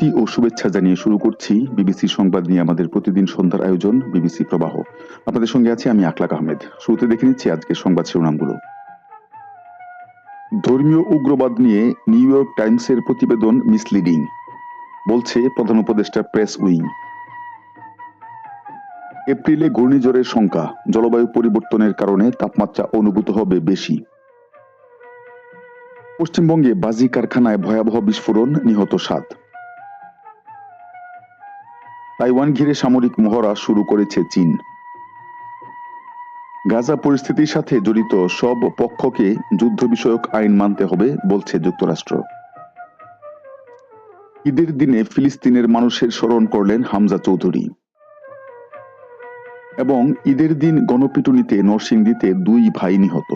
প্রীতি ও শুভেচ্ছা জানিয়ে শুরু করছি বিবিসি সংবাদ নিয়ে আমাদের প্রতিদিন সন্ধ্যার আয়োজন, বিবিসি প্রবাহ। আপনাদের সঙ্গে আছি আমি আকলাক আহমেদ। শুরুতে দেখে নিচ্ছি আজকের সংবাদ শিরোনামগুলো। ধর্মীয় উগ্রবাদ নিয়ে নিউ ইয়র্ক টাইমসের প্রতিবেদন মিসলিডিং, বলছে প্রধান উপদেষ্টা প্রেস উইং। এপ্রিলে ঘূর্ণিঝড়ের সংখ্যা, জলবায়ু পরিবর্তনের কারণে তাপমাত্রা অনুভূত হবে বেশি। পশ্চিমবঙ্গে বাজি কারখানায় ভয়াবহ বিস্ফোরণ, নিহত সাত। তাইওয়ান ঘিরে সামরিক মহড়া শুরু করেছে চীন। গাজা পরিস্থিতির সাথে জড়িত সব পক্ষকে যুদ্ধ বিষয়ক আইন মানতে হবে, বলছে যুক্তরাষ্ট্র। ঈদের দিনে ফিলিস্তিনের মানুষের স্মরণ করলেন হামজা চৌধুরী। এবং ঈদের দিন গণপিটুনিতে নরসিংদীতে দুই ভাই নিহত।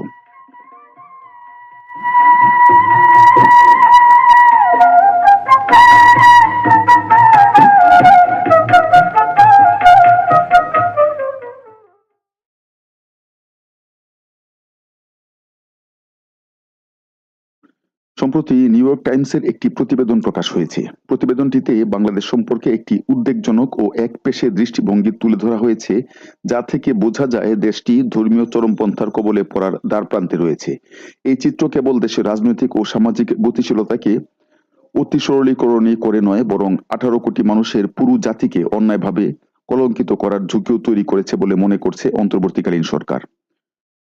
সম্প্রতি নিউ ইয়র্ক টাইমসের একটি প্রতিবেদন প্রকাশ হয়েছে। প্রতিবেদনটিতে বাংলাদেশ সম্পর্কে একটি উদ্বেগজনক ও এক পেশে দৃষ্টিভঙ্গি তুলে ধরা হয়েছে, যা থেকে বোঝা যায় দেশটি ধর্মীয় চরমপন্থার কবলে পড়ার দ্বার প্রান্তে রয়েছে। এই চিত্র কেবল দেশের রাজনৈতিক ও সামাজিক গতিশীলতাকে অতি সরলীকরণই করে নয়, বরং আঠারো কোটি মানুষের পুরো জাতিকে অন্যায়ভাবে কলঙ্কিত করার ঝুঁকিও তৈরি করেছে বলে মনে করছে অন্তর্বর্তীকালীন সরকার।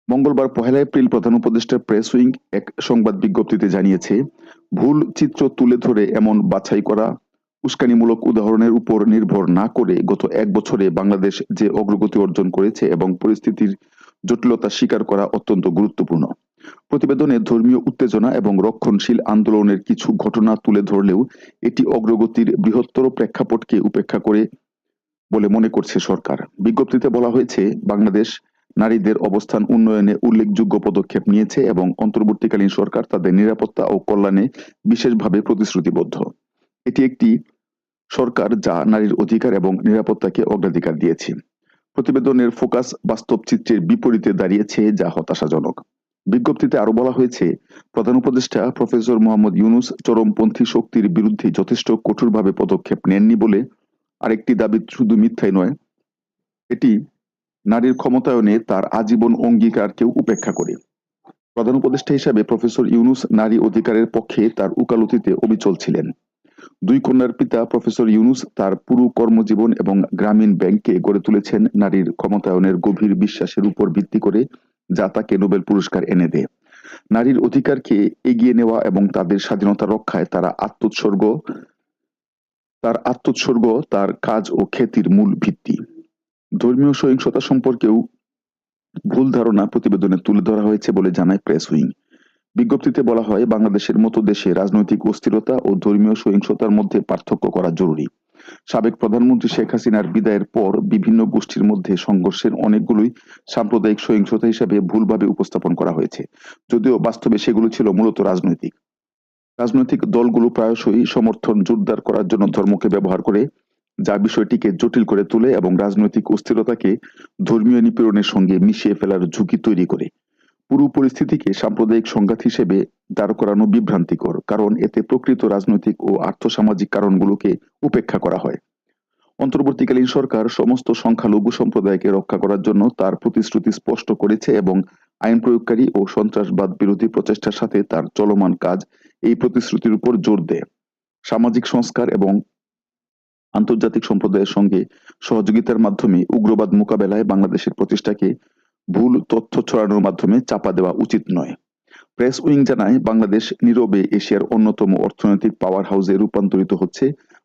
মঙ্গলবার পহেলা এপ্রিল প্রধান উপদেষ্টা প্রেস উইং এক সংবাদ বিজ্ঞপ্তিতে জানিয়েছে, ভুল চিত্র তুলে ধরে এমন বাছাই করা উস্কানিমূলক উদাহরণের উপর নির্ভর না করে গত এক বছরে বাংলাদেশ যে অগ্রগতি অর্জন করেছে এবং পরিস্থিতির জটিলতা স্বীকার করা অত্যন্ত গুরুত্বপূর্ণ। প্রতিবেদনে ধর্মীয় উত্তেজনা এবং রক্ষণশীল আন্দোলনের কিছু ঘটনা তুলে ধরলেও এটি অগ্রগতির বৃহত্তর প্রেক্ষাপটকে উপেক্ষা করে বলে মনে করছে সরকার। বিজ্ঞপ্তিতে বলা হয়েছে, বাংলাদেশ নারীদের অবস্থান উন্নয়নে উল্লেখযোগ্য পদক্ষেপ নিয়েছে এবং অন্তর্বর্তীকালীন সরকার তাদের নিরাপত্তা ও কল্যাণে বিশেষভাবে প্রতিশ্রুতিবদ্ধ। এটি একটি সরকার যা নারীর অধিকার এবং নিরাপত্তাকে অগ্রাধিকার দিয়েছে। প্রতিবেদনের ফোকাস বাস্তব চিত্রের বিপরীতে দাঁড়িয়েছে যা হতাশাজনক। বিজ্ঞপ্তিতে আরও বলা হয়েছে, প্রধান উপদেষ্টা প্রফেসর মোহাম্মদ ইউনুস চরমপন্থী শক্তির বিরুদ্ধে যথেষ্ট কঠোরভাবে পদক্ষেপ নেননি বলে আরেকটি দাবি শুধু মিথ্যাই নয়, এটি নারীর ক্ষমতায়নে তার আজীবন অঙ্গীকারকেও উপেক্ষা করে। প্রধান উপদেষ্টা হিসাবে প্রফেসর ইউনুস নারী অধিকারের পক্ষে তার উকালতিতে অবিচল ছিলেন। দুই কন্যার পিতা প্রফেসর ইউনুস তার পুরো কর্মজীবন এবং গ্রামীণ ব্যাংকে গড়ে তুলেছেন নারীর ক্ষমতায়নের গভীর বিশ্বাসের উপর ভিত্তি করে, যা তাকে নোবেল পুরস্কার এনে দেয়। নারীর অধিকারকে এগিয়ে নেওয়া এবং তাদের স্বাধীনতা রক্ষায় তারা আত্মোৎসর্গ, তার আত্মোৎসর্গ, তার কাজ ও খ্যাতির মূল ভিত্তি। ধর্মীয় সহিংসতা সম্পর্কেও ভুল ধারণা প্রতিবেদনে তুলে ধরা হয়েছে বলে জানায় প্রেস উইং। বিজ্ঞপ্তিতে বলা হয়, বাংলাদেশের মতো দেশে রাজনৈতিক অস্থিরতা ও ধর্মীয় সহিংসতার মধ্যে পার্থক্য করা জরুরি। সাবেক প্রধানমন্ত্রী শেখ হাসিনার বিদায়ের পর বিভিন্ন গোষ্ঠীর মধ্যে সংঘর্ষের অনেকগুলোই সাম্প্রদায়িক সহিংসতা হিসেবে ভুলভাবে উপস্থাপন করা হয়েছে, যদিও বাস্তবে সেগুলো ছিল মূলত রাজনৈতিক। রাজনৈতিক দলগুলো প্রায়শই সমর্থন জোরদার করার জন্য ধর্মকে ব্যবহার করে যা বিষয়টিকে জটিল করে তোলে এবং রাজনৈতিক অস্থিরতাকে ধর্মীয় নিপীড়নের সঙ্গে মিশিয়ে ফেলার ঝুঁকি তৈরি করে। পুরো পরিস্থিতিকে সাম্প্রদায়িক সংঘাত হিসেবে দাঁড় করানো বিভ্রান্তিকর, কারণ এতে প্রকৃত রাজনৈতিক ও আর্থসামাজিক কারণগুলোকে উপেক্ষা করা হয়। অন্তর্বর্তীকালীন সরকার সমস্ত সংখ্যালঘু সম্প্রদায়কে রক্ষা করার জন্য তার প্রতিশ্রুতি স্পষ্ট করেছে এবং আইন প্রয়োগকারী ও সন্ত্রাসবাদ বিরোধী প্রচেষ্টার সাথে তার চলমান কাজ এই প্রতিশ্রুতির উপর জোর দেয়। সামাজিক সংস্কার এবং আন্তর্জাতিক সম্প্রদায়ের সঙ্গে সহযোগিতার মাধ্যমে উগ্রবাদ মোকাবেলায় বাংলাদেশের প্রচেষ্টাকে ভুল তথ্য ছড়ানোর মাধ্যমে চাপা দেওয়া উচিত নয়। প্রেস উইং জানায়, বাংলাদেশ নীরবে এশিয়ার অন্যতম অর্থনৈতিক পাওয়ার হাউসে রূপান্তরিত হচ্ছে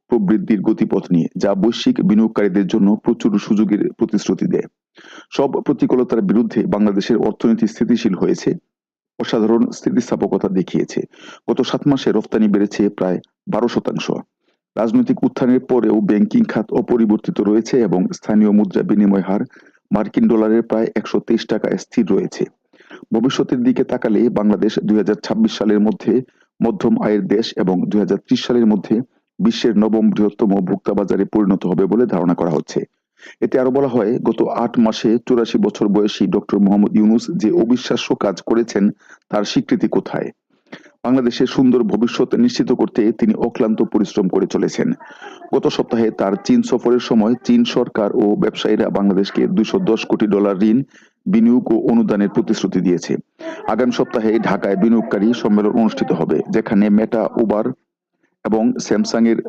প্রবৃদ্ধির গতিপথ নিয়ে, যা বৈশ্বিক বিনিয়োগকারীদের জন্য প্রচুর সুযোগের প্রতিশ্রুতি দেয়। সব প্রতিকূলতার বিরুদ্ধে বাংলাদেশের অর্থনীতি স্থিতিশীল হয়েছে, অসাধারণ স্থিতিস্থাপকতা দেখিয়েছে। গত সাত মাসে রফতানি বেড়েছে প্রায় বারো শতাংশ। রাজনৈতিক উত্থানের পরেও ব্যাংকিং খাত অপরিবর্তিত রয়েছে এবং স্থানীয় মুদ্রা বিনিময় হার মার্কিন ডলারের প্রায় একশো তেইশ টাকা স্থির রয়েছে। ভবিষ্যতের দিকে তাকালে বাংলাদেশ দুই হাজার ছাব্বিশ সালের মধ্যে মধ্যম আয়ের দেশ এবং দুই হাজার ত্রিশ সালের মধ্যে বিশ্বের নবম বৃহত্তম ভোক্তা বাজারে পরিণত হবে বলে ধারণা করা হচ্ছে। এতে আরও বলা হয়, গত আট মাসে চুরাশি বছর বয়সী ডক্টর মোহাম্মদ ইউনুস যে অবিশ্বাস্য কাজ করেছেন তার স্বীকৃতি কোথায়? বাংলাদেশের সুন্দর ভবিষ্যৎ নিশ্চিত করতে তিনি অক্লান্ত পরিশ্রম করে চলেছেন। গত সপ্তাহে তার চীন সফরের সময় চীন সরকার ও ব্যবসায়ীরা বাংলাদেশকে দুইশো দশ কোটি ডলার ঋণ, বিনিয়োগ ও অনুদানের প্রতিশ্রুতি দিয়েছে। আগামী সপ্তাহে ঢাকায় বিনিয়োগকারী সম্মেলন অনুষ্ঠিত হবে, যেখানে মেটা, উবার এবং স্যামসাং এর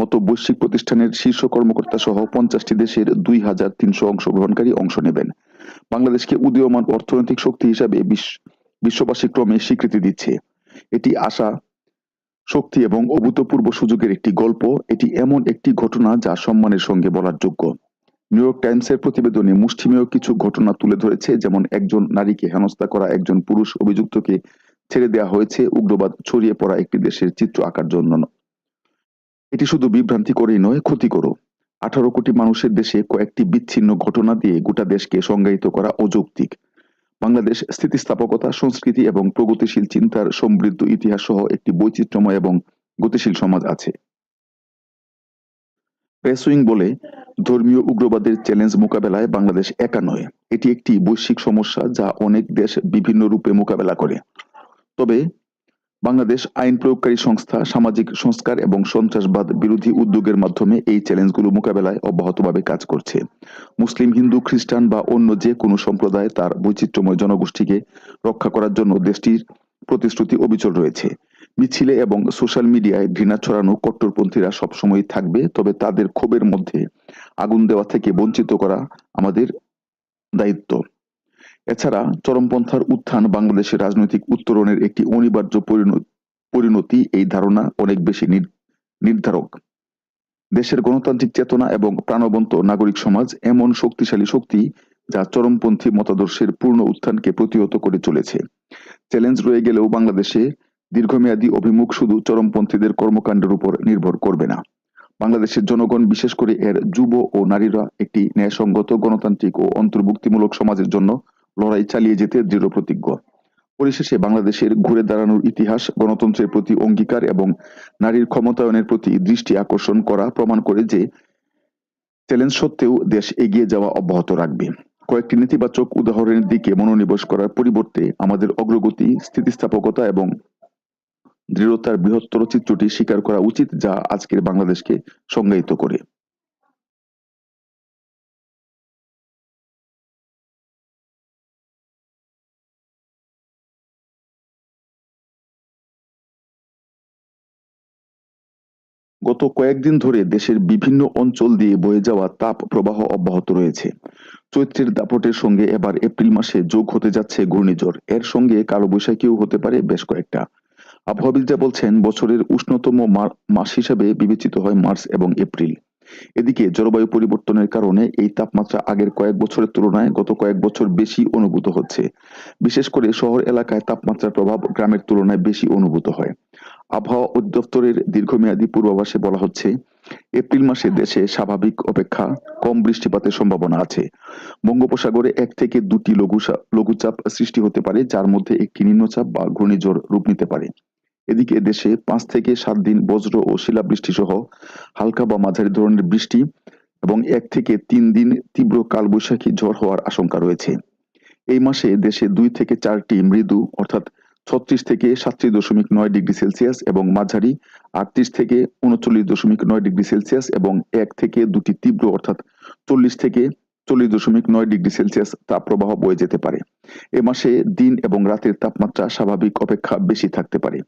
মতো বৈশ্বিক প্রতিষ্ঠানের শীর্ষ কর্মকর্তা সহ পঞ্চাশটি দেশের দুই হাজার তিনশো অংশগ্রহণকারী অংশ নেবেন। বাংলাদেশকে উদীয়মান অর্থনৈতিক শক্তি হিসাবে বিশ্ব- বিশ্ববাসী ক্রমে স্বীকৃতি দিচ্ছে। এটি আশা, শক্তি এবং অভূতপূর্ব সুযোগের একটি গল্প। এটি এমন একটি ঘটনা যা সম্মানের সঙ্গে বলার যোগ্য। নিউ ইয়র্ক টাইমসের প্রতিবেদনে মুষ্টিমেয় কিছু ঘটনা তুলে ধরেছে, যেমন একজন নারীকে হেনস্থা করা, একজন পুরুষ অভিযুক্তকে ছেড়ে দেওয়া হয়েছে, উগ্রবাদ ছড়িয়ে পড়া একটি দেশের চিত্র আঁকার জন্য এটি শুধু বিভ্রান্তি করেই নয় ক্ষতিকরও আঠারো কোটি মানুষের দেশে কয়েকটি বিচ্ছিন্ন ঘটনা দিয়ে গোটা দেশকে সংজ্ঞায়িত করা অযৌক্তিক। বাংলাদেশ স্থিতিস্থাপকতা, সংস্কৃতি এবং প্রগতিশীল চিন্তার সমৃদ্ধ ইতিহাস সহ একটি বৈচিত্র্যময় এবং গতিশীল সমাজ আছে। প্রেসুইং বলে, ধর্মীয় উগ্রবাদের চ্যালেঞ্জ মোকাবেলায় বাংলাদেশ একা নয়। এটি একটি বৈশ্বিক সমস্যা যা অনেক দেশ বিভিন্ন রূপে মোকাবেলা করে। তবে বাংলাদেশ আইন প্রয়োগকারী সংস্থা, সামাজিক সংস্কার এবং সন্ত্রাসবাদ বিরোধী উদ্যোগের মাধ্যমে এই চ্যালেঞ্জগুলো মোকাবেলায় অব্যাহতভাবে কাজ করছে। মুসলিম, হিন্দু, খ্রিস্টান বা অন্য যে কোনো সম্প্রদায় তার বৈচিত্র্যময় জনগোষ্ঠীকে রক্ষা করার জন্য দেশটির প্রতিশ্রুতি অবিচল রয়েছে। মিছিলে এবং সোশ্যাল মিডিয়ায় ঘৃণা ছড়ানো কট্টরপন্থীরা সবসময় থাকবে, তবে তাদের ক্ষোভের মধ্যে আগুন দেওয়া থেকে বঞ্চিত করা আমাদের দায়িত্ব। এছাড়া চরমপন্থার উত্থান বাংলাদেশের রাজনৈতিক উত্তরণের একটি অনিবার্য পরিণতি এই ধারণা অনেক বেশি নির্ধারক। দেশের গণতান্ত্রিক চেতনা এবং প্রাণবন্ত নাগরিক সমাজ এমন শক্তিশালী শক্তি যা চরমপন্থী মতাদর্শের পূর্ণ উত্থানকে প্রতিহত করে চলেছে। চ্যালেঞ্জ রয়ে গেলেও বাংলাদেশে দীর্ঘমেয়াদী অভিমুখ শুধু চরমপন্থীদের কর্মকাণ্ডের উপর নির্ভর করবে না। বাংলাদেশের জনগণ, বিশেষ করে এর যুব ও নারীরা, একটি ন্যায়সঙ্গত, গণতান্ত্রিক ও অন্তর্ভুক্তিমূলক সমাজের জন্য লড়াই চালিয়ে যেতে দৃঢ় প্রতিজ্ঞ। পরিশেষে বাংলাদেশের ঘুরে দাঁড়ানোর ইতিহাস, গণতন্ত্রের প্রতি অঙ্গীকার এবং নারীর ক্ষমতায়নের প্রতি দৃষ্টি আকর্ষণ করা প্রমাণ করে যে চ্যালেঞ্জ সত্ত্বেও দেশ এগিয়ে যাওয়া অব্যাহত রাখবে। কয়েকটি নেতিবাচক উদাহরণের দিকে মনোনিবেশ করার পরিবর্তে আমাদের অগ্রগতি, স্থিতিস্থাপকতা এবং দৃঢ়তার বৃহত্তর চিত্রটি স্বীকার করা উচিত যা আজকের বাংলাদেশকে সংজ্ঞায়িত করে। গত কয়েকদিন ধরে দেশের বিভিন্ন অঞ্চল দিয়ে বয়ে যাওয়া তাপ প্রবাহ অব্যাহত রয়েছে। চৈত্রের দাপটের সঙ্গে এবার এপ্রিল মাসে যোগ হতে যাচ্ছে ঘূর্ণিঝড়। এর সঙ্গে কালবৈশাখীও হতে পারে বেশ কয়েকটা। আবহাওয়াবিদরা বলছেন, বছরের উষ্ণতম মাস হিসেবে বিবেচিত হয় মার্চ এবং এপ্রিল। এদিকে জলবায়ু পরিবর্তনের কারণে এই তাপমাত্রা আগের কয়েক বছরের তুলনায় গত কয়েক বছর বেশি অনুভূত হচ্ছে। বিশেষ করে শহর এলাকায় তাপমাত্রার প্রভাব গ্রামের তুলনায় বেশি অনুভূত হয়। আবহাওয়া অধিদপ্তরের দীর্ঘমেয়াদী পূর্বাভাসে বলা হচ্ছে, এপ্রিল মাসে দেশে স্বাভাবিক অপেক্ষা কম বৃষ্টিপাতের সম্ভাবনা আছে। বঙ্গোপসাগরে এক থেকে দুটি লঘুচা- লঘুচাপ সৃষ্টি হতে পারে, যার মধ্যে একটি নিম্নচাপ বা ঘূর্ণিঝড় রূপ নিতে পারে। এদিকে দেশে পাঁচ থেকে সাত দিন বজ্র ও শিলাবৃষ্টি সহ হালকা বা মাঝারি ধরনের বৃষ্টি এবং এক থেকে তিন দিন তীব্র কালবৈশাখী ঝড় হওয়ার আশঙ্কা রয়েছে। এই মাসে দেশে দুই থেকে চারটি মৃদু অর্থাৎ ছত্রিশ থেকে সাতত্রিশ দশমিক নয় ডিগ্রি সেলসিয়াস এবং মাঝারি আটত্রিশ থেকে উনচল্লিশ দশমিক নয় ডিগ্রি সেলসিয়াস এবং এক থেকে দুটি তীব্র অর্থাৎ চল্লিশ থেকে চল্লিশ দশমিক নয় ডিগ্রি সেলসিয়াস তাপপ্রবাহ বয়ে যেতে পারে। এ মাসে দিন এবং রাতের তাপমাত্রা স্বাভাবিক অপেক্ষা বেশি থাকতে পারে।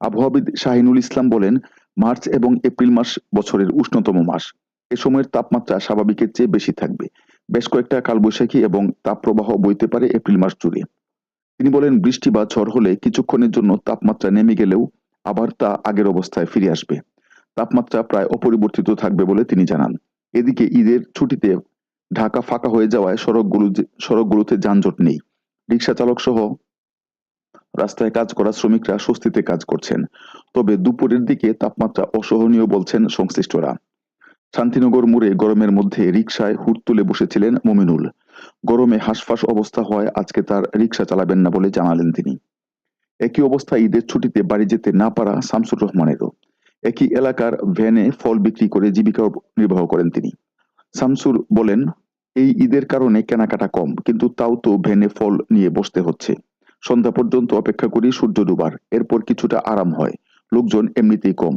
আবহাওয়াবিদ শাহিনুল ইসলাম বলেন, মার্চ এবং এপ্রিল মাস বছরের উষ্ণতম মাস। এ সময়ের তাপমাত্রা স্বাভাবিকের চেয়ে বেশি থাকবে। বেশ কয়েকটা কালবৈশাখী এবং তাপপ্রবাহ বইতে পারে এপ্রিল মাস জুড়ে। তিনি বলেন, বৃষ্টি বা ঝড় হলে কিছুক্ষণের জন্য তাপমাত্রা নেমে গেলেও আবার তা আগের অবস্থায় ফিরে আসবে। তাপমাত্রা প্রায় অপরিবর্তিত থাকবে বলে তিনি জানান। এদিকে ঈদের ছুটিতে ঢাকা ফাঁকা হয়ে যাওয়ায় সড়কগুলো সড়কগুলোতে যানজট নেই। রিক্সা চালক সহ রাস্তায় কাজ করা শ্রমিকরা স্বস্তিতে কাজ করছেন। তবে দুপুরের দিকে তাপমাত্রা অসহনীয় বলছেন সংশ্লিষ্টরা। শান্তিনগর মোড়ে গরমের মধ্যে রিকশায় হুট তুলে বসেছিলেন মমিনুল। গরমে হাঁসফাঁস অবস্থা হয় আজকে তার রিকশা চালাবেন না বলে জানালেন তিনি। একই অবস্থা ঈদের ছুটিতে বাড়ি যেতে না পারা শামসুর রহমানেরও। একই এলাকার ভ্যানে ফল বিক্রি করে জীবিকা নির্বাহ করেন তিনি। শামসুর বলেন, এই ঈদের কারণে কেনাকাটা কম, কিন্তু তাও তো ভ্যানে ফল নিয়ে বসতে হচ্ছে। সন্ধ্যা পর্যন্ত অপেক্ষা করি সূর্য ডুবার, এরপর কিছুটা আরাম হয়, লোকজন এমনিতেই কম।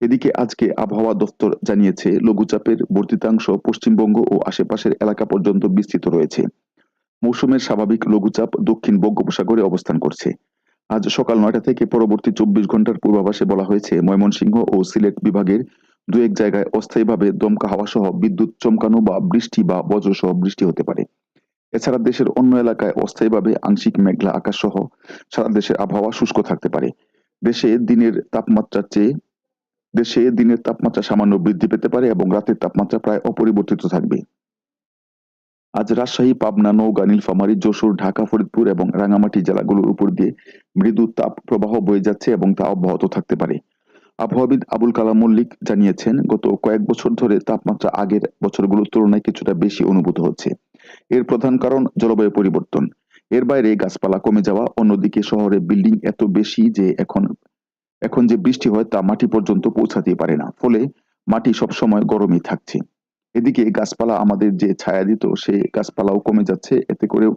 এদিকে আজকে আবহাওয়া দফতর জানিয়েছে, লঘুচাপের বর্ধিতাংশ পশ্চিমবঙ্গ ও আশেপাশের এলাকা পর্যন্ত বিস্তৃত রয়েছে। মৌসুমের স্বাভাবিক লঘুচাপ দক্ষিণ বঙ্গোপসাগরে অবস্থান করছে। আজ সকাল নয়টা থেকে পরবর্তী চব্বিশ ঘণ্টার পূর্বাভাসে বলা হয়েছে, ময়মনসিংহ ও সিলেট বিভাগের দু এক জায়গায় অস্থায়ীভাবে দমকা হাওয়া সহ বিদ্যুৎ চমকানো বা বৃষ্টি বা বজ্রসহ বৃষ্টি হতে পারে। এছাড়া দেশের অন্য এলাকায় অস্থায়ীভাবে আংশিক মেঘলা আকাশ সহ সারা দেশের আবহাওয়া শুষ্ক থাকতে পারে। দেশে দিনের তাপমাত্রার চেয়ে, দেশে দিনের তাপমাত্রা সামান্য বৃদ্ধি পেতে পারে এবং রাতের তাপমাত্রা প্রায় অপরিবর্তিত থাকবে। আজ রাজশাহী, পাবনা, নওগাঁ, নীলফামারী, যশোর, ঢাকা, ফরিদপুর এবং রাঙামাটি জেলাগুলোর উপর দিয়ে মৃদু তাপ প্রবাহ বয়ে যাচ্ছে এবং তা অব্যাহত থাকতে পারে। আবহাওয়াবিদ আবুল কালাম মল্লিক জানিয়েছেন, গত কয়েক বছর ধরে তাপমাত্রা আগের বছরগুলোর তুলনায় কিছুটা বেশি অনুভূত হচ্ছে। এর প্রধান কারণ জলবায়ু পরিবর্তন। এর বাইরে গাছপালা কমে যাওয়া, অন্যদিকে শহরে বিল্ডিং এত বেশি যে এখন এখন যে বৃষ্টি হয় তা মাটি পর্যন্ত পৌঁছাতে পারে না। ফলে মাটি সবসময় গরমই থাকছে। এদিকে গাছপালা আমাদের যে ছায়া দিত, সে গাছপালাও কমে যাচ্ছে। এতে করেও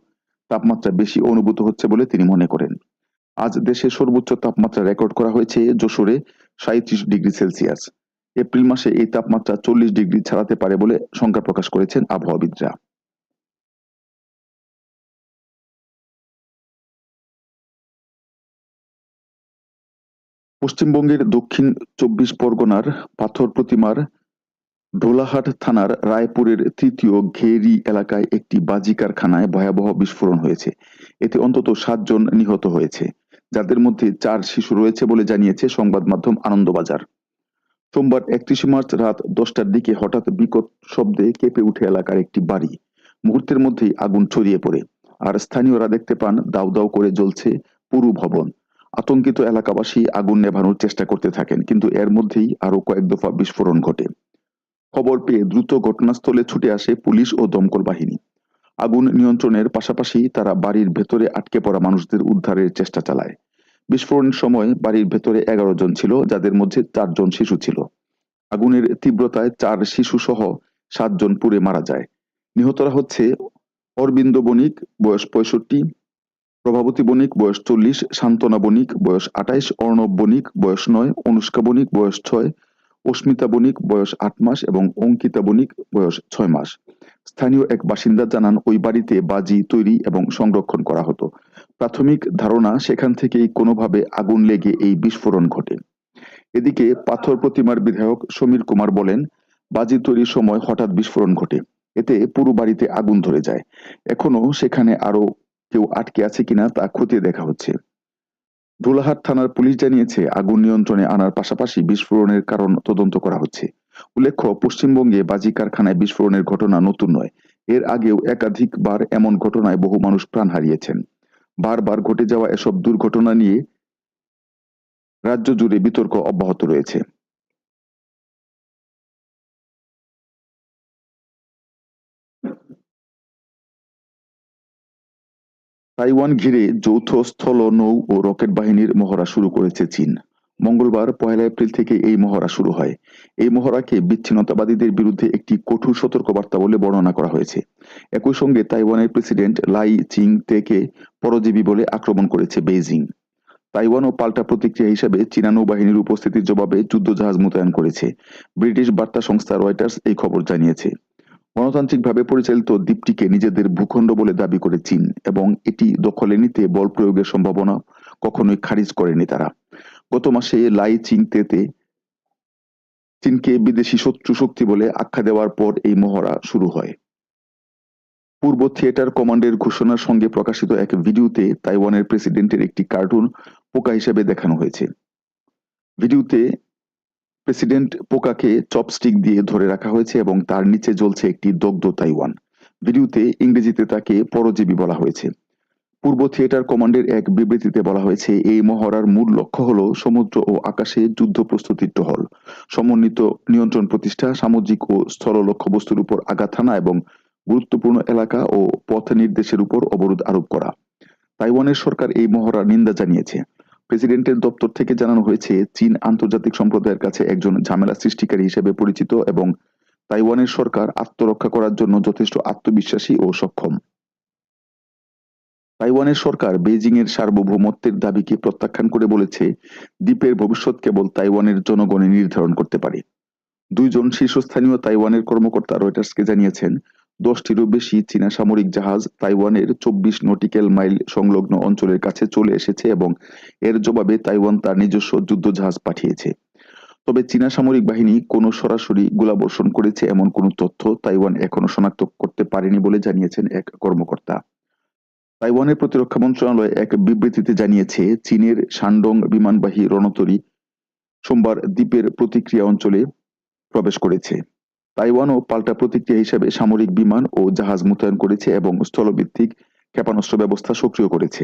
তাপমাত্রা বেশি অনুভূত হচ্ছে বলে তিনি মনে করেন। আজ দেশে সর্বোচ্চ তাপমাত্রা রেকর্ড করা হয়েছে যশোরে সাঁত্রিশ ডিগ্রি সেলসিয়াস। এপ্রিল মাসে এই তাপমাত্রা চল্লিশ ডিগ্রি ছাড়াতে পারে বলে শঙ্কা প্রকাশ করেছেন আবহাওয়াবিদরা। পশ্চিমবঙ্গের দক্ষিণ চব্বিশ পরগনার পাথর প্রতিমার ডোলাহাট থানার রায়পুরের তৃতীয় ঘেরি এলাকায় একটি বাজি কারখানায় ভয়াবহ বিস্ফোরণ হয়েছে। এতে অন্তত সাতজন নিহত হয়েছে, যাদের মধ্যে চার শিশু রয়েছে বলে জানিয়েছে সংবাদ মাধ্যম আনন্দবাজার। সোমবার একত্রিশে মার্চ রাত দশটার দিকে হঠাৎ বিকট শব্দে কেঁপে উঠে এলাকার একটি বাড়ি। মুহূর্তের মধ্যেই আগুন ছড়িয়ে পড়ে। আর স্থানীয়রা দেখতে পান দাউ দাউ করে জ্বলছে পুরু ভবন। আতঙ্কিত এলাকাবাসী আগুন নেভানোর চেষ্টা করতে থাকেন, কিন্তু এর মধ্যেই আরও কয়েক দফা বিস্ফোরণ ঘটে। খবর পেয়ে দ্রুত ঘটনাস্থলে ছুটে আসে পুলিশ ও দমকল বাহিনী। আগুন নিয়ন্ত্রণের পাশাপাশি তারা বাড়ির ভেতরে আটকে পড়া মানুষদের উদ্ধারের চেষ্টা চালায়। বিস্ফোরণের সময় বাড়ির ভেতরে এগারো জন ছিল, যাদের মধ্যে চারজন শিশু ছিল। আগুনের তীব্রতায় চার শিশু সহ সাতজন পুড়ে মারা যায়। নিহতরা হচ্ছে অরবিন্দ বণিক, বয়স পঁয়ষট্টি প্রভাবতী বণিক বয়স চল্লিশ, সান্ত্বনা বণিক বয়স আঠাইশ, অর্ণব বণিক বয়স নয়, অনুষ্কা বণিক বয়স ছয়, অস্মিতা বণিক বয়স আট মাস এবং অঙ্কিতা বণিক বয়স ছয় মাস। স্থানীয় এক বাসিন্দা জানান, ওই বাড়িতে বাজি তৈরি এবং সংরক্ষণ করা হতো। প্রাথমিক ধারণা সেখান থেকেই কোনোভাবে আগুন লেগে এই বিস্ফোরণ ঘটে। এদিকে পাথর প্রতিমার বিধায়ক সমীর কুমার বলেন, বাজি তৈরির সময় হঠাৎ বিস্ফোরণ ঘটে। এতে পুরো বাড়িতে আগুন ধরে যায়। এখনও সেখানে আরও কেউ আটকে আছে কিনা তা খতিয়ে দেখা হচ্ছে। ধুলাহাট থানার পুলিশ জানিয়েছে, আগুন নিয়ন্ত্রণে আনার পাশাপাশি বিস্ফোরণের কারণ তদন্ত করা হচ্ছে। উল্লেখ্য, পশ্চিমবঙ্গে বাজি কারখানায় বিস্ফোরণের ঘটনা নতুন নয়। এর আগেও একাধিকবার এমন ঘটনায় বহু মানুষ প্রাণ হারিয়েছেন। বারবার ঘটে যাওয়া এসব দুর্ঘটনা নিয়ে রাজ্য জুড়ে বিতর্ক অব্যাহত রয়েছে। তাইওয়ান ঘিরে যৌথ স্থল, নৌ ও রকেট বাহিনীর মহড়া শুরু করেছে চীন। মঙ্গলবার, পয়লা এপ্রিল থেকে এই মহড়া শুরু হয়। এই মহড়াকে বিচ্ছিন্নতাবাদীদের বিরুদ্ধে একটি কঠোর সতর্কবার্তা বলে বর্ণনা করা হয়েছে। একই সঙ্গে তাইওয়ানের প্রেসিডেন্ট লাই চিং তেকে পরজীবী বলে আক্রমণ করেছে বেইজিং। তাইওয়ানও পাল্টা প্রতিক্রিয়া হিসেবে চীনা নৌবাহিনীর উপস্থিতির জবাবে যুদ্ধজাহাজ মোতায়েন করেছে। ব্রিটিশ বার্তা সংস্থা রয়টার্স এই খবর জানিয়েছে। গণতান্ত্রিকভাবে পরিচালিত দ্বীপটিকে নিজেদের ভূখণ্ড বলে দাবি করে চীন, এবং এটি দখলে নিতে বল প্রয়োগের সম্ভাবনা কখনোই খারিজ করেনি তারা। গত মাসে লাই চিংতেতে চীনকে বিদেশি শত্রু শক্তি বলে আখ্যা দেওয়ার পর এই মহড়া শুরু হয়। পূর্ব থিয়েটার কমান্ডের ঘোষণার সঙ্গে প্রকাশিত এক ভিডিওতে তাইওয়ানের প্রেসিডেন্টের একটি কার্টুন পোকা হিসেবে দেখানো হয়েছে। ভিডিওতে প্রেসিডেন্ট পোকাকে চপস্টিক দিয়ে ধরে রাখা হয়েছে এবং তার নিচে জ্বলছে একটি দগ্ধ তাইওয়ান। ভিডিওতে ইংরেজিতে তাকে পরজীবী বলা হয়েছে। পূর্ব থিয়েটার কমান্ডের এক বিবৃতিতে বলা হয়েছে, এই মহড়ার মূল লক্ষ্য হল সমুদ্র ও আকাশে যুদ্ধ প্রস্তুতির টহল। সমন্বিত নিয়ন্ত্রণ প্রতিষ্ঠা, সামুদ্রিক ও স্থল লক্ষ্যবস্তুর উপর আঘাত হানা এবং গুরুত্বপূর্ণ এলাকা ও পথ নির্দেশের উপর অবরোধ আরোপ করা। তাইওয়ানের সরকার এই মহড়ার নিন্দা জানিয়েছে। প্রেসিডেন্টের দপ্তর থেকে জানানো হয়েছে, চীন আন্তর্জাতিক সম্প্রদায়ের কাছে একজন ঝামেলা সৃষ্টিকারী হিসেবে পরিচিত এবং তাইওয়ানের সরকার আত্মরক্ষা করার জন্য যথেষ্ট আত্মবিশ্বাসী ও সক্ষম। তাইওয়ানের সরকার বেইজিং এর সার্বভৌমত্বের দাবিকে প্রত্যাখ্যান করে বলেছে, দ্বীপের ভবিষ্যৎ কেবল তাইওয়ানের জনগণই নির্ধারণ করতে পারে। দুইজন শীর্ষস্থানীয় তাইওয়ানের কর্মকর্তা রয়টার্সকে জানিয়েছেন দশটিরও বেশি চীনা সামরিক জাহাজ তাইওয়ানের চব্বিশ নটিক্যাল মাইল সংলগ্ন অঞ্চলের কাছে চলে এসেছে এবং এর জবাবে তাইওয়ান তার নিজস্ব যুদ্ধজাহাজ পাঠিয়েছে। তবে চীনা সামরিক বাহিনী কোনো সরাসরি গোলাবর্ষণ করেছে এমন কোনো তথ্য তাইওয়ান এখনও শনাক্ত করতে পারেনি বলে জানিয়েছেন এক কর্মকর্তা। তাইওয়ানের প্রতিরক্ষা মন্ত্রণালয় এক বিবৃতিতে জানিয়েছে, চীনের শানডং বিমানবাহী রণতরী সোমবার দ্বীপের প্রতিক্রিয়া অঞ্চলে প্রবেশ করেছে। তাইওয়ানও পাল্টা প্রতিক্রিয়া হিসেবে সামরিক বিমান ও জাহাজ মোতায়েন করেছে এবং স্থলভিত্তিক ক্ষেপণাস্ত্র ব্যবস্থা সক্রিয় করেছে।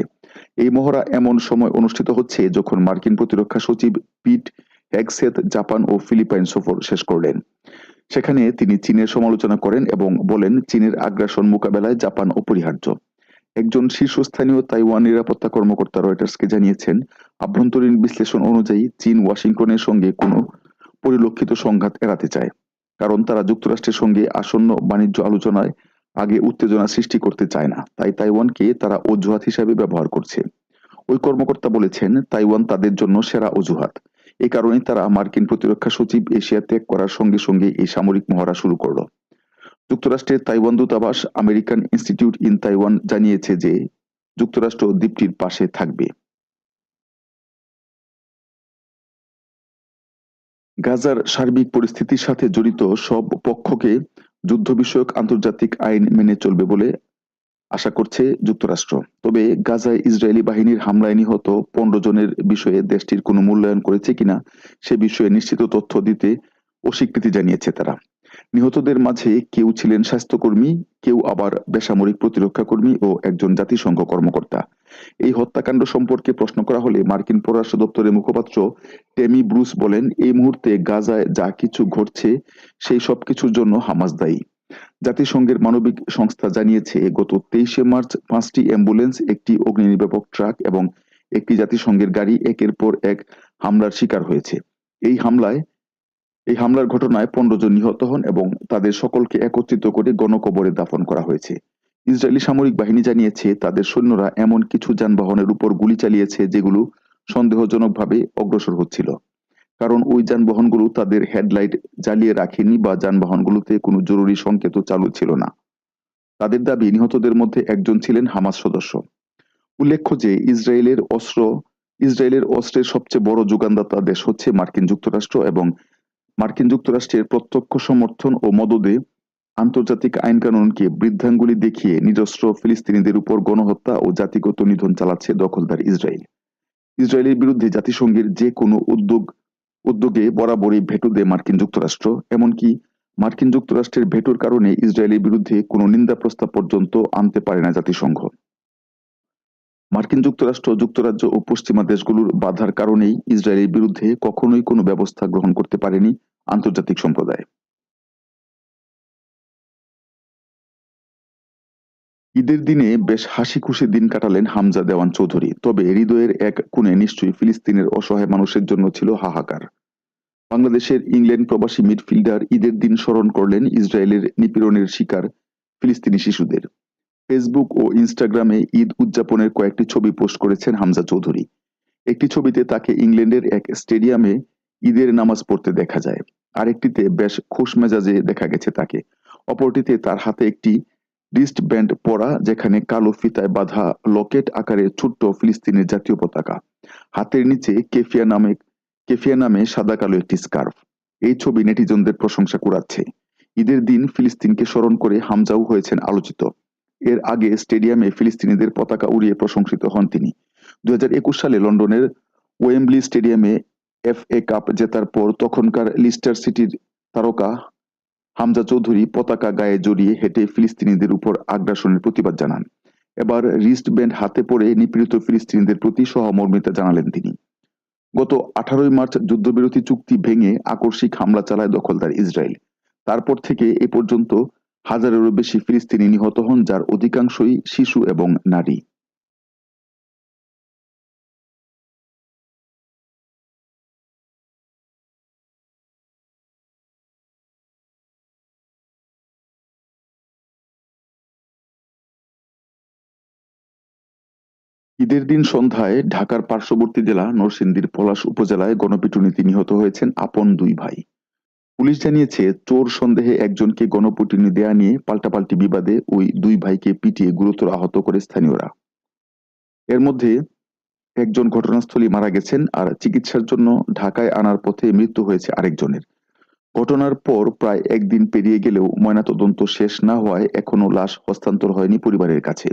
এই মহড়া এমন সময় অনুষ্ঠিত হচ্ছে যখন মার্কিন প্রতিরক্ষা সচিব পিট হ্যাগসেথ জাপান ও ফিলিপাইন সফর শেষ করলেন। সেখানে তিনি চীনের সমালোচনা করেন এবং বলেন, চীনের আগ্রাসন মোকাবেলায় জাপান অপরিহার্য। একজন শীর্ষস্থানীয় তাইওয়ান নিরাপত্তা কর্মকর্তা রয়টার্সকে জানিয়েছেন, আভ্যন্তরীণ বিশ্লেষণ অনুযায়ী চীন ওয়াশিংটনের সঙ্গে কোনো পরিলক্ষিত সংঘাত এড়াতে চায়। কারণ তারা যুক্তরাষ্ট্রের সঙ্গে আসন্ন বাণিজ্য আলোচনায় আগে উত্তেজনা সৃষ্টি করতে চায় না। তাই তাইওয়ানকে তারা অজুহাত হিসাবে ব্যবহার করছে। ওই কর্মকর্তা বলেছেন, তাইওয়ান তাদের জন্য সেরা অজুহাত। এ কারণে তারা মার্কিন প্রতিরক্ষা সচিব এশিয়া ত্যাগ করার সঙ্গে সঙ্গে এই সামরিক মহড়া শুরু করল। যুক্তরাষ্ট্রের তাইওয়ান দূতাবাস, আমেরিকান ইনস্টিটিউট ইন তাইওয়ান জানিয়েছে যে, যুক্তরাষ্ট্র দ্বীপটির পাশে থাকবে। গাজার সার্বিক পরিস্থিতির সাথে জড়িত সব পক্ষকে যুদ্ধ বিষয়ক আন্তর্জাতিক আইন মেনে চলবে বলে আশা করছে যুক্তরাষ্ট্র। তবে গাজায় ইসরায়েলি বাহিনীর হামলায় নিহত পনেরো জনের বিষয়ে দেশটির কোনো মূল্যায়ন করেছে কিনা সে বিষয়ে নিশ্চিত তথ্য দিতে অস্বীকৃতি জানিয়েছে তারা। নিহতদের মাঝে কেউ ছিলেন স্বাস্থ্যকর্মী, কেউ আবার বেসামরিক প্রতিরক্ষা কর্মী ও একজন জাতিসংঘ কর্মকর্তা। এই হত্যাকাণ্ড সম্পর্কে প্রশ্ন করা হলে মার্কিন পররাষ্ট্র দপ্তরের মুখপাত্র টেমি ব্রুস বলেন, এই মুহূর্তে গাজায় যা কিছু ঘটছে, সেই সব কিছুর জন্য হামাস দায়ী। জাতিসংঘের মানবিক সংস্থা জানিয়েছে, গত তেইশে মার্চ পাঁচটি অ্যাম্বুলেন্স, একটি অগ্নি নির্বাপক ট্রাক এবং একটি জাতিসংঘের গাড়ি একের পর এক হামলার শিকার হয়েছে। এই হামলায় এই হামলার ঘটনায় পনেরো জন নিহত হন এবং তাদের সকলকে একত্রিত করে গণকবরে দাফন করা হয়েছে। ইসরায়েলি সামরিক বাহিনী জানিয়েছে, তাদের সৈন্যরা এমন কিছু যানবাহনের উপর গুলি চালিয়েছে যেগুলো সন্দেহজনকভাবে অগ্রসর হচ্ছিল। কারণ ওই যানবাহনগুলো তাদের হেডলাইট জ্বালিয়ে রাখেনি বা যানবাহনগুলোতে কোনো জরুরি সংকেত চালু ছিল না। তাদের দাবি, নিহতদের মধ্যে একজন ছিলেন হামাস সদস্য। উল্লেখ্য যে, ইসরায়েলের অস্ত্র, ইসরায়েলের অস্ত্রের সবচেয়ে বড় যোগানদাতা দেশ হচ্ছে মার্কিন যুক্তরাষ্ট্র এবং মার্কিন যুক্তরাষ্ট্রের প্রত্যক্ষ সমর্থন ও মদদে আন্তর্জাতিক আইনকানুনকে বৃদ্ধাঙ্গুলি দেখিয়ে নিজস্ব ফিলিস্তিনিদের উপর গণহত্যা ও জাতিগত নিধন চালাচ্ছে দখলদার ইসরায়েল। ইসরায়েলের বিরুদ্ধে জাতিসংঘের যে কোনো উদ্যোগ, উদ্যোগে বরাবরই ভেটো দেয় মার্কিন যুক্তরাষ্ট্র, এমনকি মার্কিন যুক্তরাষ্ট্রের ভেটোর কারণে ইসরায়েলের বিরুদ্ধে কোনো নিন্দা প্রস্তাব পর্যন্ত আনতে পারে না জাতিসংঘ। মার্কিন যুক্তরাষ্ট্র, যুক্তরাজ্য ও পশ্চিমা দেশগুলোর বাধার কারণেই ইসরায়েলের বিরুদ্ধে কখনোই কোনো ব্যবস্থা গ্রহণ করতে পারেনি আন্তর্জাতিক সম্প্রদায়। ঈদের দিনে বেশ হাসি খুশি দিন কাটালেন হামজা দেওয়ান চৌধুরী, তবে হৃদয়ের এক কোণে নিশ্চয়ই ফিলিস্তিনের অসহায় মানুষের জন্য ছিল হাহাকার। বাংলাদেশের ইংল্যান্ড প্রবাসী মিডফিল্ডার ঈদের দিন স্মরণ করলেন ইসরায়েলের নিপীড়নের শিকার ফিলিস্তিনি শিশুদের। ফেসবুক ও ইনস্টাগ্রামে ঈদ উদযাপনের কয়েকটি ছবি পোস্ট করেছেন হামজা চৌধুরী। একটি ছবিতে তাকে ইংল্যান্ডের এক স্টেডিয়ামে ঈদের নামাজ পড়তে দেখা যায়। আরেকটিতে বেশ খুশ মেজাজে দেখা গেছে তাকে। অপরটিতে তার হাতে একটি রিস্ট ব্যান্ড পরা, যেখানে কালো ফিতায় বাঁধা লকেট আকারে ছোট্ট ফিলিস্তিনের জাতীয় পতাকা। হাতের নিচে কেফিয়া নামে কেফিয়া নামে সাদা কালো একটি স্কার্ফ এই ছবি নেটিজনদের প্রশংসা কুড়াচ্ছে। ঈদের দিন ফিলিস্তিনকে স্মরণ করে হামজাও হয়েছেন আলোচিত। এর আগে স্টেডিয়ামে ফিলিস্তিনিদের পতাকা উড়িয়ে প্রশংসিত হন তিনি। দুই হাজার একুশ সালে লন্ডনের ওয়েম্বলি স্টেডিয়ামে এফ এ কাপ জেতার পর তখনকার লিস্টার সিটির তারকা হামজা চৌধুরী পতাকা গায়ে জড়িয়ে হেঁটে ফিলিস্তিনিদের উপর আগ্রাসনের প্রতিবাদ জানান। এবার রিস্ট ব্যান্ড হাতে পড়ে নিপীড়িত ফিলিস্তিনিদের প্রতি সহমর্মিতা জানালেন তিনি। গত আঠারোই মার্চ যুদ্ধবিরতি চুক্তি ভেঙে আকস্মিক হামলা চালায় দখলদার ইসরায়েল। তারপর থেকে এ পর্যন্ত হাজারেরও বেশি ফিলিস্তিনি নিহত হন, যার অধিকাংশই শিশু এবং নারী। ঈদের দিন সন্ধ্যায় ঢাকার পার্শ্ববর্তী জেলা নরসিংদীর পলাশ উপজেলায় গণপিটুনিতে নিহত হয়েছেন আপন দুই ভাই। পুলিশ জানিয়েছে, চোর সন্দেহে একজনকে গণপিটুনি দেয়া নিয়ে পাল্টাপাল্টি বিবাদে ওই দুই ভাইকে পিটিয়ে গুরুতর আহত করে স্থানীয়রা। এর মধ্যে একজন ঘটনাস্থলেই মারা গেছেন আর চিকিৎসার জন্য ঢাকায় আনার পথে মৃত্যু হয়েছে আরেকজনের। ঘটনার পর প্রায় একদিন পেরিয়ে গেলেও ময়নাতদন্ত শেষ না হওয়ায় এখনও লাশ হস্তান্তর হয়নি পরিবারের কাছে।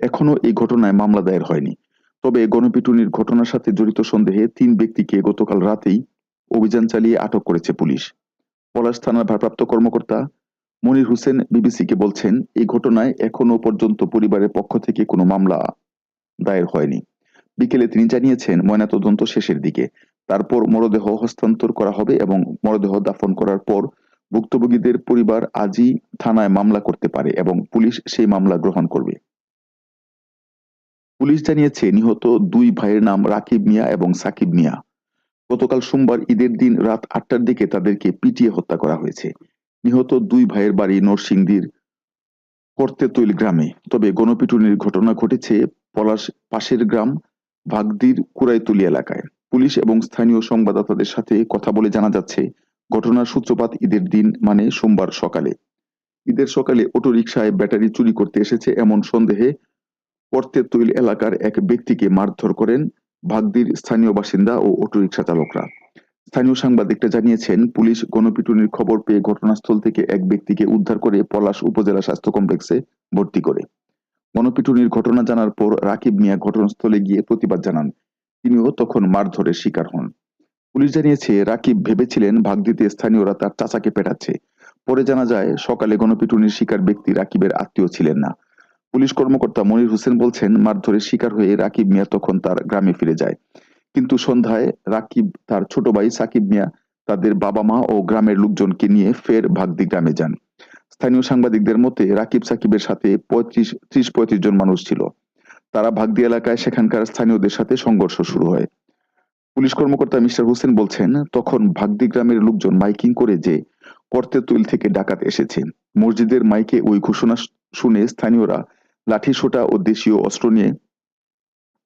এখনও এই ঘটনায় মামলা দায়ের হয়নি। তবে গণপিটুনির ঘটনার সাথে জড়িত সন্দেহে তিন ব্যক্তিকে গতকাল রাতেই অভিযান চালিয়ে আটক করেছে পুলিশ। পলাশ থানার ভারপ্রাপ্ত কর্মকর্তা মনির হোসেন বিবিসিকে বলছেন, এই ঘটনায় এখনও পর্যন্ত পরিবারের পক্ষ থেকে কোনো মামলা দায়ের হয়নি। বিকেলে তিনি জানিয়েছেন, ময়নাতদন্ত শেষের দিকে। তারপর মরদেহ হস্তান্তর করা হবে এবং মরদেহ দাফন করার পর ভুক্তভোগীদের পরিবার আজই থানায় মামলা করতে পারে এবং পুলিশ সেই মামলা গ্রহণ করবে। পুলিশ জানিয়েছে, নিহত দুই ভাইয়ের নাম রাকিব মিয়া এবং সাকিব মিয়া। গতকাল সোমবার ঈদের দিন রাত আটটার দিকে তাদেরকে পিটিয়ে হত্যা করা হয়েছে। নিহত দুই ভাইয়ের বাড়ি নরসিংদীর করতেতৈল গ্রামে। তবে গণপিটুনির ঘটনা ঘটেছে পলাশ পাশের গ্রাম ভাগদির কুড়াইতুলি এলাকায়। পুলিশ এবং স্থানীয় সংবাদদাতাদের সাথে কথা বলে জানা যাচ্ছে, ঘটনার সূত্রপাত ঈদের দিন মানে সোমবার সকালে। ঈদের সকালে অটোরিকশায় ব্যাটারি চুরি করতে এসেছে এমন সন্দেহে করতেতৈল এলাকার এক ব্যক্তিকে মারধর করেন ভাগদির স্থানীয় বাসিন্দা ও অটোরিকশা চালকরা। স্থানীয় সাংবাদিকরা জানিয়েছেন, পুলিশ গণপিটুনির খবর পেয়ে ঘটনাস্থল থেকে এক ব্যক্তিকে উদ্ধার করে পলাশ উপজেলা স্বাস্থ্য কমপ্লেক্সে ভর্তি করে। গণপিটুনির ঘটনা জানার পর রাকিব মিয়া ঘটনাস্থলে গিয়ে প্রতিবাদ জানান। তিনিও তখন মারধরের শিকার হন। পুলিশ জানিয়েছে, রাকিব ভেবেছিলেন ভাগদিতে স্থানীয়রা তার চাচাকে পেটাচ্ছে। পরে জানা যায়, সকালে গণপিটুনির শিকার ব্যক্তি রাকিবের আত্মীয় ছিলেন না। পুলিশ কর্মকর্তা মনির হোসেন বলছেন, মারধরের শিকার হয়ে রাকিব মিয়া তখন তার গ্রামে ফিরে যায়। কিন্তু সন্ধ্যায় রাকিব তার ছোট ভাই সাকিব মিয়া তাদের বাবা মা ও গ্রামের লোকজনকে নিয়ে ফের ভাগদি গ্রামে যান। স্থানীয় সাংবাদিকদের মতে, রাকিব সাকিবের সাথে পঁয়ত্রিশ, ত্রিশ, পঁয়ত্রিশ জন মানুষ ছিল। তারা ভাগদি এলাকায় সেখানকার স্থানীয়দের সাথে সংঘর্ষ শুরু হয়। পুলিশ কর্মকর্তা মিস্টার হোসেন বলছেন, তখন ভাগদি গ্রামের লোকজন মাইকিং করে যে করতেতুল থেকে ডাকাত এসেছে মসজিদের মাইকে ওই ঘোষণা শুনে স্থানীয়রা লাঠি সোটা ও দেশীয় অস্ত্র নিয়ে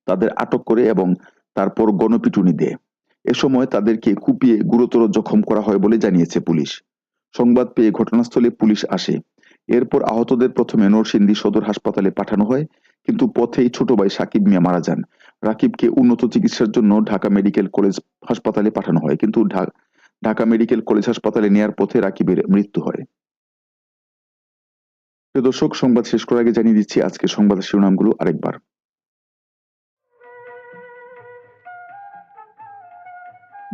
তাদের আটক করে এবং তারপর গণপিটুনি দেয়। এ সময় তাদেরকে কুপিয়ে গুরুতর জখম করা হয় বলে জানিয়েছে পুলিশ। সংবাদ পেয়ে ঘটনাস্থলে পুলিশ আসে। এরপর আহতদের প্রথমে নরসিংদী সদর হাসপাতালে পাঠানো হয়, কিন্তু পথেই ছোট ভাই সাকিব মিয়া মারা যান। রাকিবকে উন্নত চিকিৎসার জন্য ঢাকা মেডিকেল কলেজ হাসপাতালে পাঠানো হয়, কিন্তু ঢাকা মেডিকেল কলেজ হাসপাতালে নেয়ার পথে রাকিবের মৃত্যু হয়। দর্শক, সংবাদ শেষ করার আগে জানিয়ে দিচ্ছি আজকে সংবাদ শিরোনামগুলো আরেকবার।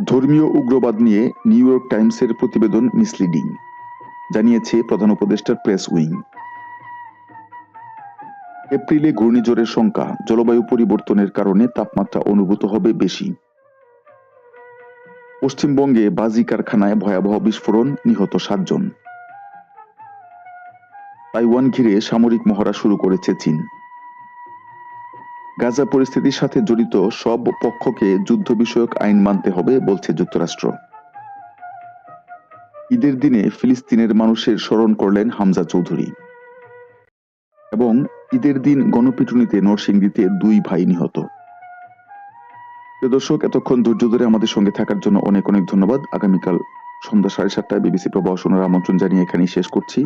ধর্মীয় উগ্রবাদ নিয়ে নিউ ইয়র্ক টাইমসের প্রতিবেদন মিসলিডিং, জানিয়েছে প্রধান উপদেষ্টার প্রেস উইং। এপ্রিলে ঘূর্ণিঝড়ের সংখ্যা জলবায়ু পরিবর্তনের কারণে তাপমাত্রা অনুভূত হবে বেশি। পশ্চিমবঙ্গে বাজি কারখানায় ভয়াবহ বিস্ফোরণ, নিহত সাতজন। তাইওয়ান ঘিরে সামরিক মহড়া শুরু করেছে চীন। গাজা পরিস্থিতির সাথে জড়িত সব পক্ষকে যুদ্ধ বিষয়ক আইন মানতে হবে, বলছে যুক্তরাষ্ট্র। ঈদের দিনে ফিলিস্তিনের মানুষের স্মরণ করলেন হামজা চৌধুরী। এবং ঈদের দিন গণপিটুনিতে নরসিংদীতে দুই ভাই নিহত। দর্শক, এতক্ষণ ধৈর্য ধরে আমাদের সঙ্গে থাকার জন্য অনেক অনেক ধন্যবাদ। আগামীকাল সন্ধ্যা সাড়ে সাতটায় বিবিসি প্রবাহ শোনার আমন্ত্রণ জানিয়ে এখানেই শেষ করছি।